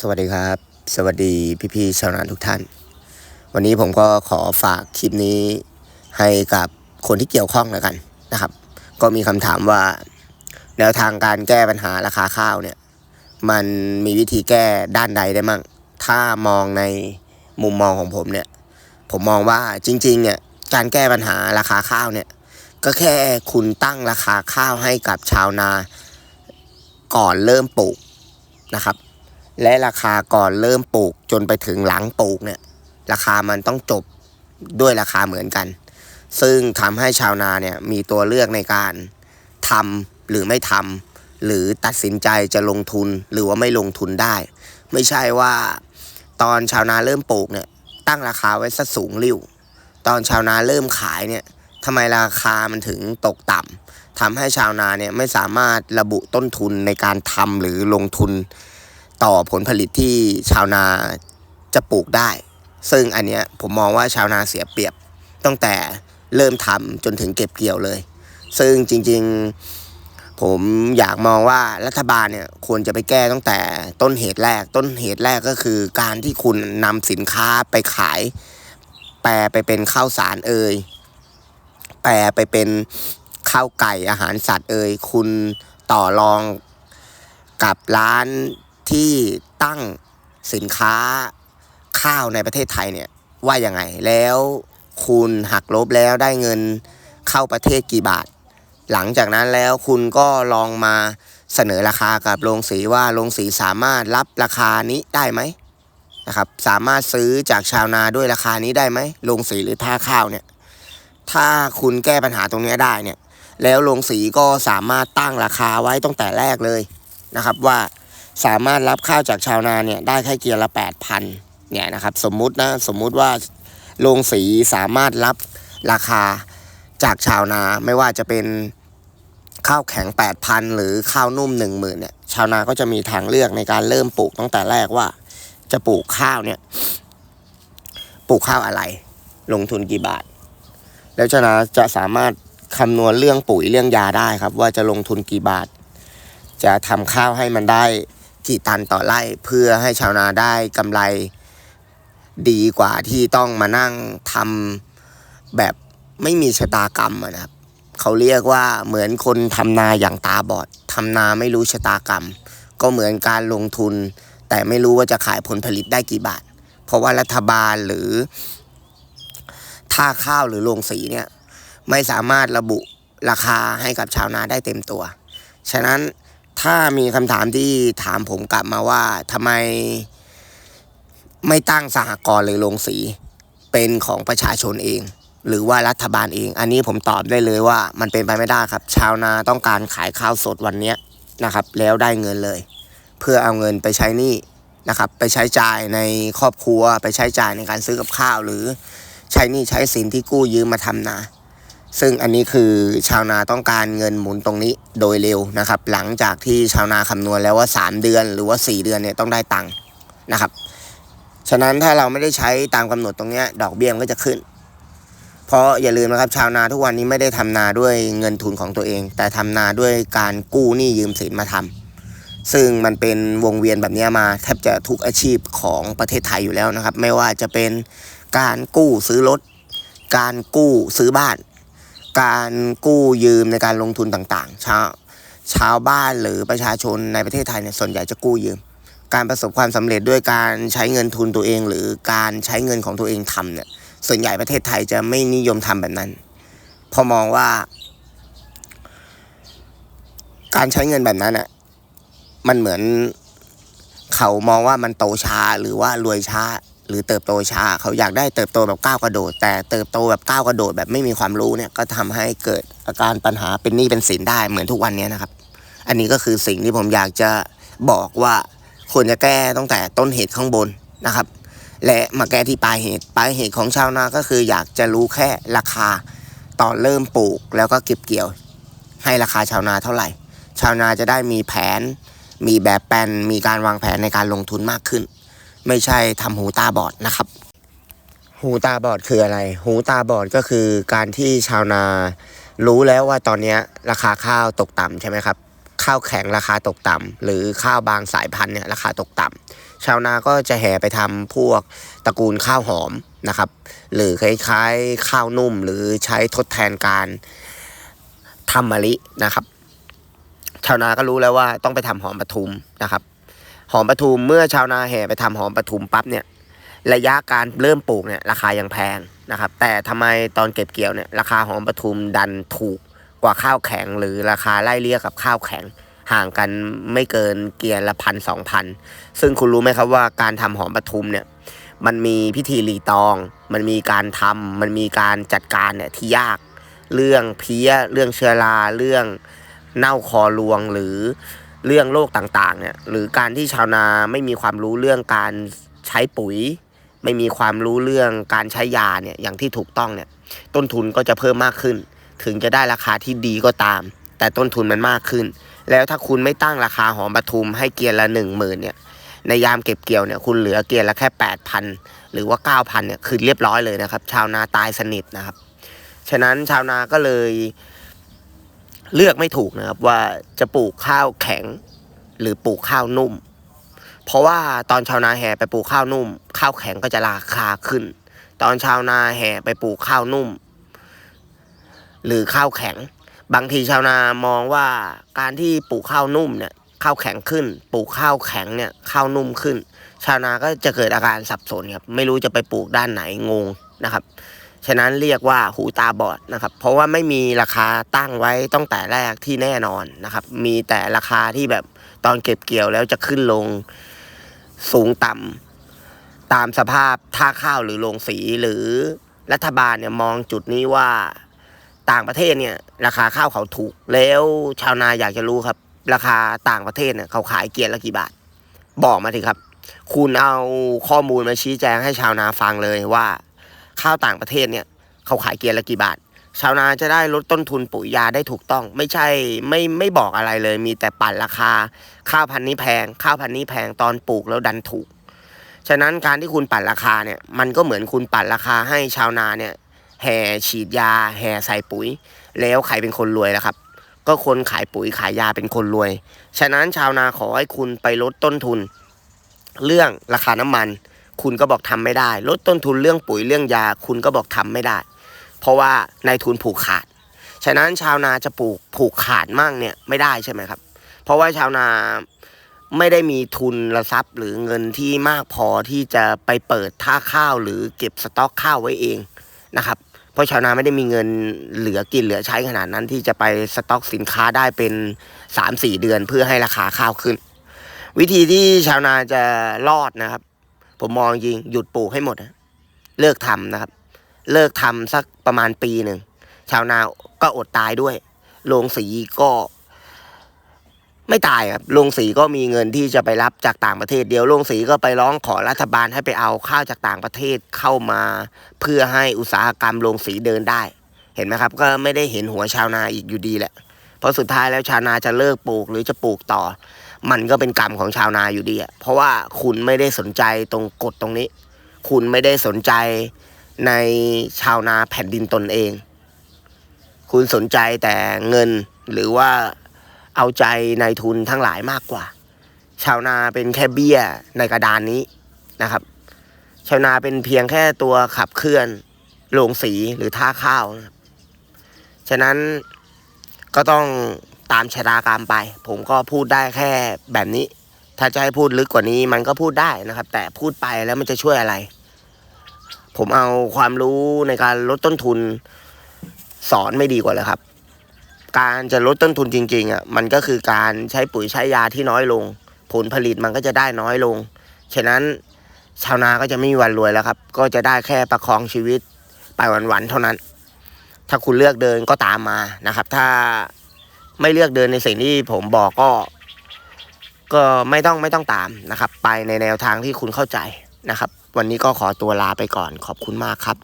สวัสดีครับ สวัสดีพี่ๆชาวนาทุกท่าน วันนี้ผมก็ขอฝากคลิปนี้ให้กับคนที่เกี่ยวข้องแล้วกันนะครับ ก็มีคำถามว่า แนวทางการแก้ปัญหาราคาข้าวเนี่ย มันมีวิธีแก้ด้านใดได้มั่ง ถ้ามองในมุมมองของผมเนี่ย ผมมองว่าจริงๆเนี่ยการแก้ปัญหาราคาข้าวเนี่ย ก็แค่คุณตั้งราคาข้าวให้กับชาวนา ก่อนเริ่มปลูกนะครับ และราคาก่อนเริ่มปลูกจนไปถึงหลังปลูกเนี่ย ราคามันต้องจบด้วยราคาเหมือนกัน ซึ่งทำให้ชาวนาเนี่ยมีตัวเลือกในการทำหรือไม่ทำหรือตัดสินใจจะลงทุนหรือว่าไม่ลงทุนได้ ไม่ใช่ว่าตอนชาวนาเริ่มปลูกเนี่ยตั้งราคาไว้ซะสูงริ้ว ตอนชาวนาเริ่มขายเนี่ยทำไมราคามันถึงตกต่ำทำให้ชาวนาเนี่ยไม่สามารถระบุต้นทุนในการทำหรือลงทุน ต่อผลผลิตที่ชาวนาจะปลูกได้ ซึ่งอันเนี้ยผมมองว่าชาวนาเสียเปรียบตั้งแต่เริ่มทำจนถึงเก็บเกี่ยวเลย ซึ่งจริงๆผมอยากมองว่ารัฐบาลเนี่ยควรจะไปแก้ตั้งแต่ต้นเหตุแรก ต้นเหตุแรกก็คือการที่คุณนำสินค้าไปขาย แปลไปเป็นข้าวสารเอ่ยแปลไปเป็นข้าวไก่อาหารสัตว์เอ่ยคุณต่อรองกับร้าน ที่ตั้งสินค้าข้าวในประเทศไทยเนี่ยว่ายังไง แล้วคุณหักลบแล้วได้เงินเข้าประเทศกี่บาท หลังจากนั้นแล้วคุณก็ลองมาเสนอราคากับโรงสีว่าโรงสีสามารถรับราคานี้ได้ไหมนะครับสามารถซื้อจากชาวนาด้วยราคานี้ได้ไหมโรงสีหรือท่าข้าวเนี่ยถ้าคุณแก้ปัญหาตรงนี้ได้เนี่ยแล้วโรงสีก็สามารถตั้งราคาไว้ตั้งแต่แรกเลยนะครับว่า สามารถรับข้าวจากชาวนาเนี่ยได้แค่เกียร์ละแปดพันเนี่ยนะครับสมมุตินะสมมุติว่าโรงสีสามารถรับราคาจากชาวนาไม่ว่าจะเป็นข้าวแข็ง 8,000 หรือข้าวนุ่ม 10,000เนี่ยชาวนาก็จะมีทางเลือกในการเริ่มปลูกตั้งแต่แรกว่า จะปลูกข้าวเนี่ยปลูกข้าวอะไร ลงทุนกี่บาท แล้วชาวนาจะสามารถคำนวณเรื่องปุ๋ยเรื่องยาได้ครับ ว่าจะลงทุนกี่บาท จะทำข้าวให้มันได้ กี่ตันต่อไร่เพื่อให้ชาวนาได้กำไรดีกว่าที่ต้องมานั่งทำแบบไม่มีชะตากรรมนะครับเขาเรียกว่าเหมือนคนทำนาอย่างตาบอดทำนาไม่รู้ชะตากรรม ก็เหมือนการลงทุน แต่ไม่รู้ว่าจะขายผลผลิตได้กี่บาท เพราะว่ารัฐบาลหรือท่าข้าวหรือโรงสีเนี่ยไม่สามารถระบุราคาให้กับชาวนาได้เต็มตัว ฉะนั้น ถ้ามีคำถามที่ถามผมกลับมาว่าทำไมไม่ตั้งสหกรณ์หรือโรงสี เป็นของประชาชนเอง หรือว่ารัฐบาลเอง อันนี้ผมตอบได้เลยว่ามันเป็นไปไม่ได้ครับ ชาวนาต้องการขายข้าวสดวันนี้นะครับ แล้วได้เงินเลย เพื่อเอาเงินไปใช้หนี้นะครับ ไปใช้จ่ายในครอบครัว ไปใช้จ่ายในการซื้อกับข้าว หรือใช้หนี้ใช้สินที่กู้ยืมมาทำนา ซึ่งอันนี้คือชาวนาต้องการเงินหมุนตรงนี้ โดยเร็วนะครับ หลังจากที่ชาวนาคำนวณแล้วว่า 3 เดือนหรือว่า 4 เดือนเนี่ยต้องได้ตังค์นะครับ ฉะนั้นถ้าเราไม่ได้ใช้ตามกำหนดตรงนี้ดอกเบี้ยมันก็จะขึ้น เพราะอย่าลืมนะครับ ชาวนาทุกวันนี้ไม่ได้ทำนาด้วยเงินทุนของตัวเอง แต่ทำนาด้วยการกู้หนี้ยืมสินมาทำซึ่งมันเป็นวงเวียนแบบนี้มาแทบจะทุกอาชีพของประเทศไทยอยู่แล้วนะครับ ไม่ว่าจะเป็นการกู้ซื้อรถการกู้ซื้อบ้าน การกู้ยืมในการลงทุนต่างๆ ชาวชาวบ้านหรือประชาชนในประเทศไทยเนี่ยส่วนใหญ่จะกู้ยืม การประสบความสำเร็จด้วยการใช้เงินทุนตัวเอง หรือการใช้เงินของตัวเองทำเนี่ยส่วนใหญ่ประเทศไทยจะไม่นิยมทำแบบนั้นเพอมองว่า การใช้เงินแบบนั้นอะมันเหมือนเขามองว่ามันโตช้าหรือว่ารวยช้า หรือเติบโตช้าเขาอยากได้เติบโตแบบก้าวกระโดด แต่เติบโตแบบก้าวกระโดดแบบไม่มีความรู้เนี่ยก็ทำให้เกิดอาการปัญหาเป็นหนี้เป็นสินได้เหมือนทุกวันนี้นะครับ อันนี้ก็คือสิ่งที่ผมอยากจะบอกว่าควรจะแก้ตั้งแต่ต้นเหตุข้างบนนะครับ และมาแก้ที่ปลายเหตุปลายเหตุของชาวนาก็คืออยากจะรู้แค่ราคาตอนเริ่มปลูกแล้วก็เก็บเกี่ยว ให้ราคาชาวนาเท่าไหร่ ชาวนาจะได้มีแผน มีแบบแปลนมีการวางแผนในการลงทุนมากขึ้น ไม่ใช่ทำหูตาบอดนะครับ หูตาบอดคืออะไร หูตาบอดก็คือการที่ชาวนารู้แล้วว่าตอนนี้ราคาข้าวตกต่ำใช่ไหมครับ ข้าวแข็งราคาตกต่ำหรือข้าวบางสายพันธุ์เนี่ยราคาตกต่ำชาวนาก็จะแห่ไปทำพวกตระกูลข้าวหอมนะครับ หรือคล้ายๆข้าวนุ่มหรือใช้ทดแทนการทำมะลินะครับ ชาวนาก็รู้แล้วว่าต้องไปทำหอมปทุมนะครับ หอมปทุมเมื่อชาวนาแห่ไปทำหอมปทุมปั๊บเนี่ยระยะการเริ่มปลูกเนี่ยราคายังแพงนะครับ แต่ทำไมตอนเก็บเกี่ยวเนี่ยราคาหอมปทุมดันถูกกว่าข้าวแข็ง หรือราคาไล่เลี่ยกับข้าวแข็ง ห่างกันไม่เกินเกียร์ละพันสองพันซึ่งคุณรู้ไหมครับว่าการทำหอมปทุมเนี่ยมันมีพิธีรีตอง มันมีการทำมันมีการจัดการเนี่ยที่ยาก เรื่องเพี้ย เรื่องเชื้อรา เรื่องเน่าคอรวงหรือ เรื่องโรคต่างๆเนี่ยหรือการที่ชาวนาไม่มีความรู้เรื่องการใช้ปุ๋ย ไม่มีความรู้เรื่องการใช้ยาเนี่ยอย่างที่ถูกต้องเนี่ยต้นทุนก็จะเพิ่มมากขึ้น ถึงจะได้ราคาที่ดีก็ตาม แต่ต้นทุนมันมากขึ้น แล้วถ้าคุณไม่ตั้งราคาหอมปทุมให้เกียร์ละหนึ่งหมื่นเนี่ยในยามเก็บเกี่ยวเนี่ยคุณเหลือเกียร์ละแค่แปดพันหรือว่าเก้าพันเนี่ยคือเรียบร้อยเลยนะครับ ชาวนาตายสนิทนะครับ ฉะนั้นชาวนาก็เลย เลือกไม่ถูกนะครับว่าจะปลูกข้าวแข็ง หรือปลูกข้าวนุ่ม เพราะว่าตอนชาวนาแห่ไปปลูกข้าวนุ่ม ข้าวแข็งก็จะราคาขึ้น ตอนชาวนาแห่ไปปลูกข้าวนุ่ม หรือข้าวแข็ง บางทีชาวนามองว่าการที่ปลูกข้าวนุ่มเนี่ยข้าวแข็งขึ้น ปลูกข้าวแข็งเนี่ยข้าวนุ่มขึ้น ชาวนาก็จะเกิดอาการสับสนครับไม่รู้จะไปปลูกด้านไหนงงนะครับ ฉะนั้นเรียกว่าหูตาบอดนะครับ เพราะว่าไม่มีราคาตั้งไว้ตั้งแต่แรกที่แน่นอนนะครับ มีแต่ราคาที่แบบตอนเก็บเกี่ยวแล้วจะขึ้นลงสูงต่ำตามสภาพท่าข้าวหรือโรงสีหรือรัฐบาลเนี่ยมองจุดนี้ว่าต่างประเทศเนี่ย ราคาข้าวเขาถูก แล้วชาวนาอยากจะรู้ครับ ราคาต่างประเทศเนี่ยเขาขายเกียร์ละกี่บาท บอกมาทีครับ คุณเอาข้อมูลมาชี้แจงให้ชาวนาฟังเลยว่า ข้าวต่างประเทศเนี่ยเขาขายเกียร์ละกี่บาท ชาวนาจะได้ลดต้นทุนปุ๋ยยาได้ถูกต้อง ไม่ใช่ไม่ไม่บอกอะไรเลย มีแต่ปั่นราคา ข้าวพันธุ์นี้แพง ข้าวพันธุ์นี้แพงตอนปลูกแล้วดันถูก ฉะนั้นการที่คุณปั่นราคาเนี่ยมันก็เหมือนคุณปั่นราคาให้ชาวนาเนี่ยแห่ฉีดยา แห่ใส่ปุ๋ย แล้วใครเป็นคนรวยล่ะครับ ก็คนขายปุ๋ยขายยาเป็นคนรวย ฉะนั้นชาวนาขอให้คุณไปลดต้นทุน เรื่องราคาน้ำมัน คุณก็บอกทำไม่ได้ ลดต้นทุนเรื่องปุ๋ยเรื่องยา คุณก็บอกทำไม่ได้ เพราะว่านายทุนผูกขาด ฉะนั้นชาวนาจะปลูกผูกขาดมั่งเนี่ยไม่ได้ใช่ไหมครับ เพราะว่าชาวนาไม่ได้มีทุนระทรัพย์หรือเงินที่มากพอที่จะไปเปิดท่าข้าวหรือเก็บสต็อกข้าวไว้เองนะครับ เพราะชาวนาไม่ได้มีเงินเหลือกินเหลือใช้ขนาดนั้นที่จะไปสต็อกสินค้าได้เป็นสามสี่เดือนเพื่อให้ราคาข้าวขึ้น วิธีที่ชาวนาจะรอดนะครับ ผมมองจริงหยุดปลูกให้หมดนะเลิกทำนะครับ เลิกทำสักประมาณปีหนึ่งชาวนาก็อดตายด้วยโรงสีก็ ไม่ตายครับโรงสีก็มีเงินที่จะไปรับจากต่างประเทศ เดียวโรงสีก็ไปร้องขอรัฐบาลให้ไปเอาข้าวจากต่างประเทศเข้ามา เพื่อให้อุตสาหกรรมโรงสีเดินได้ เห็นไหมครับ ก็ไม่ได้เห็นหัวชาวนาอีกอยู่ดีแหละเพราะสุดท้ายแล้วชาวนาจะเลิกปลูกหรือจะปลูกต่อ มันก็เป็นกรรมของชาวนาอยู่ดีอะเพราะว่าคุณไม่ได้สนใจตรงกฎตรงนี้ คุณไม่ได้สนใจในชาวนาแผ่นดินตนเอง คุณสนใจแต่เงินหรือว่าเอาใจในทุนทั้งหลายมากกว่า ชาวนาเป็นแค่เบี้ยในกระดานนี้นะครับ ชาวนาเป็นเพียงแค่ตัวขับเคลื่อนโรงสีหรือท่าข้าว ฉะนั้นก็ต้อง ตามชะตากรรมไป ผมก็พูดได้แค่แบบนี้ ถ้าจะให้พูดลึกกว่านี้มันก็พูดได้นะครับ แต่พูดไปแล้วมันจะช่วยอะไร ผมเอาความรู้ในการลดต้นทุนสอนไม่ดีกว่าเลยครับ การจะลดต้นทุนจริง ๆอะมันก็คือการใช้ปุ๋ยใช้ยาที่น้อยลง ผลผลิตมันก็จะได้น้อยลง ฉะนั้นชาวนาก็จะไม่มีวันรวยแล้วครับ ก็จะได้แค่ประคองชีวิตไปวันๆเท่านั้น ถ้าคุณเลือกเดินก็ตามมานะครับ ถ้า ไม่เลือกเดินในสิ่งที่ผมบอกก็ ก็ไม่ต้องไม่ต้องตามนะครับ ไปในแนวทางที่คุณเข้าใจนะครับ วันนี้ก็ขอตัวลาไปก่อนขอบคุณมากครับ